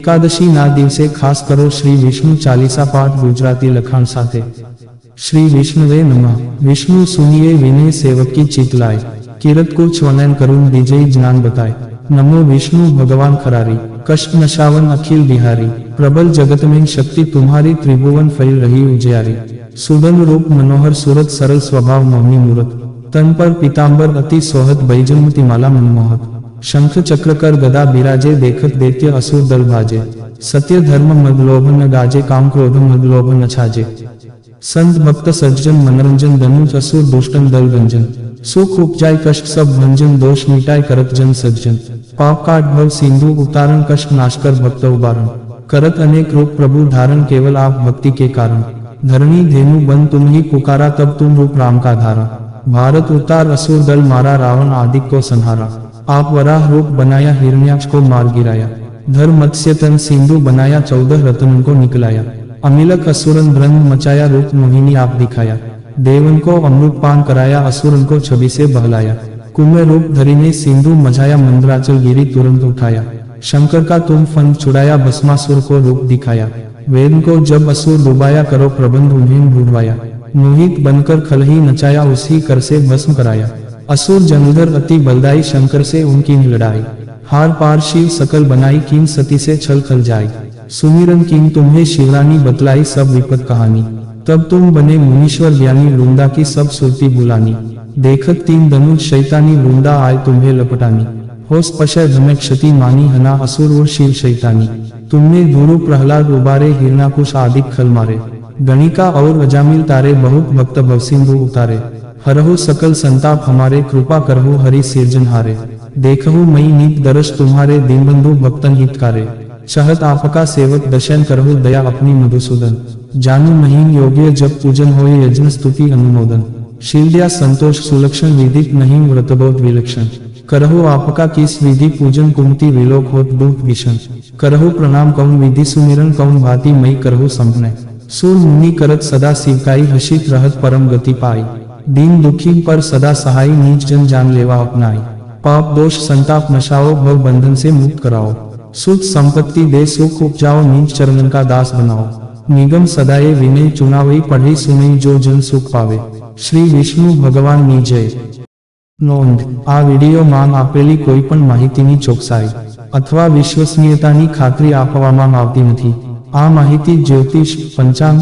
એકાદશીના દિવસે ખાસ કરો શ્રી વિષ્ણુ ચાલીસા પાઠ ગુજરાતી લખાણ સાથે શ્રી વિષ્ણુવે નમઃ વિષ્ણુ સુનિએ વિનય સેવકી ચિત લાય કિરત કુછ વનન કરુણ વિજય જ્ઞાન બતાય નમો વિષ્ણુ ભગવાન ખરારી કષ્ટ નશાવન અખિલ બિહારી પ્રબલ જગત में शक्ति तुम्हारी त्रिभुवन फैल रही उजियारी सुगंध रूप मनोहर सूरत सरल स्वभाव मोहनी मूरत तन पर पीतांबर अति सोहत बैजंती माला मनमोहक शंख चक्र कर गदा बिराजे, देखत दैत्य असुर दल भाजे। सत्य धर्म लोभ न गाजे, काम क्रोध लोभ न छाजे। संत भक्त सज्जन मनोरंजन, धनुष असुर दुष्टन दल गंजन। सुख उपजाय कष्ट सब भंजन, दोष मिटाय करत जन सज्जन। पाप काट भव सिंधु, उतारण कष्ट नाश कर भक्त उबारण। करत अनेक रूप प्रभु धारण केवल आप भक्ति के कारण। धरणी धेनु बन तुम ही पुकारा, तब तुम रूप राम का धारा। भारत उतार असुर दल मारा, रावण आदि को संहारा। आप वराह रूप बनाया हिरण्याक्ष को मार गिराया. धर मत्स्य तन सिंधु बनाया, चौदह रत्न को निकलाया. अमिलक असुरन ब्रह्म मचाया, रूप मोहिनी आप दिखाया. देवन को अमृत पान कराया असुरन को छवि से बहलाया. कुम्भ रूप धरी ने सिंधु मझाया, मंदराचल गिरी तुरंत उठाया. शंकर का तुम फन छुड़ाया, भस्मासुर को रूप दिखाया. वेद को जब असुर डुबाया, करो प्रबंध उन्हें ढूंढवाया. मोहित बनकर खलही नचाया, उसी कर से भस्म कराया. असुर जनुधर अति बलदाई शंकर से उनकी लड़ाई हार पार शिव सकल बनाई किन सती से छल खल जाई। सुमिरन किन तुम्हें शिवरानी बतलाई सब विपत कहानी। तब तुम बने मुनीश्वर ज्ञानी वृंदा की सब सुरती बुलानी। देखत तीन धनुष शैतानी वृंदा आय तुम्हें लपटानी। हो स्पशय धमे क्षति मानी हना असुर और शिव शैतानी। तुमने धुरु प्रहलाद उबारे हिरणाकुश आदि खल मारे। गणिका और अजामिल तारे बहुत भक्त भवसिंधु उतारे। हरहु सकल संताप हमारे, कृपा करहु हरि सिरजन हारे। देखहु मई नीत दरस तुम्हारे, दीनबंधु भक्तन हितकारे। चाहत आपका सेवक दर्शन करहु दया अपनी मधुसूदन। जानू महीन योग्य जब पूजन हो यज्ञ स्तुति अनुमोदन। शील्या संतोष सुलक्षण विदित नहीं व्रतबोध विलक्षण। करहु आपका किस विधि पूजन कुमति विलोक होत दुख भीषण। करहु प्रणाम कौन विधि सुमिरन कौन भांति मई करहु संपने सुर मुनि करत सदा शिवकाई हसित रहत परम गति पाई। दीन दुखी पर सदा सहाय नीच जन जान लेवा अपनाई पाप दोष संताप नशाओ भव बंधन से मुक्त कराओ सुख संपत्ति दे सुख उपजाओ नीच चरणन का दास बनाओ निगम सदाए विनय चुनावई पढ़ी सुनई जो जन સુખ પાવે શ્રી વિષ્ણુ ભગવાનની જય નોંધ આ વિડીયોમાં આપેલી કોઈ પણ માહિતીની ચોકસાઈ અથવા વિશ્વસનીયતાની ખાતરી આપવામાં આવતી નથી આ માહિતી જ્યોતિષ પંચાંગ